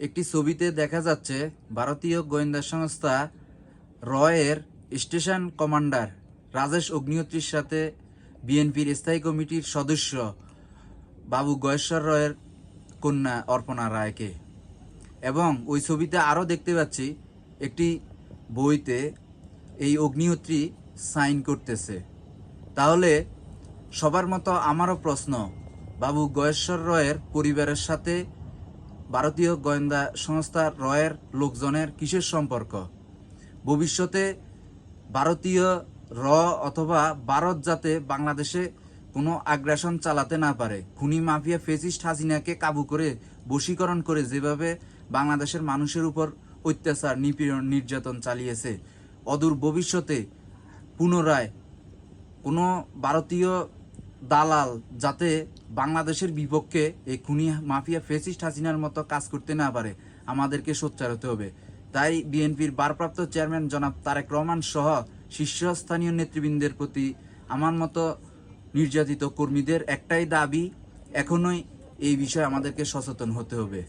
একটি ছবিতে দেখা যাচ্ছে ভারতীয় গোয়েন্দা সংস্থা রয়ের স্টেশন কমান্ডার রাজেশ অগ্নিহোত্রীর সাথে বিএনপির স্থায়ী কমিটির সদস্য বাবু গয়েশ্বর রয়ের কন্যা অর্পণা রায়কে। এবং ওই ছবিতে আরও দেখতে পাচ্ছি একটি বইতে এই অগ্নিহোত্রী সাইন করতেছে। তাহলে সবার মতো আমারও প্রশ্ন, বাবু গয়েশ্বর রয়ের পরিবারের সাথে ভারতীয় গোয়েন্দা সংস্থা রয়ের লোকজনের কিসের সম্পর্ক? ভবিষ্যতে ভারতীয় র অথবা ভারত যাতে বাংলাদেশে কোনো আগ্রাসন চালাতে না পারে, খুনি মাফিয়া ফেসিস্ট হাসিনাকে কাবু করে বশীকরণ করে যেভাবে বাংলাদেশের মানুষের উপর অত্যাচার, নিপীড়ন, নির্যাতন চালিয়েছে, অদূর ভবিষ্যতে পুনরায় কোনো ভারতীয় দালাল যাতে বাংলাদেশের বিপক্ষে এই খুনি মাফিয়া ফেসিস্ট হাসিনার মতো কাজ করতে না পারে, আমাদেরকে সোচ্চার হতে হবে। তাই বিএনপির ভারপ্রাপ্ত চেয়ারম্যান জনাব তারেক রহমান সহ শীর্ষস্থানীয় নেতৃবৃন্দের প্রতি আমার মতো নির্যাতিত কর্মীদের একটাই দাবি, এখনোই এই বিষয়ে আমাদেরকে সচেতন হতে হবে।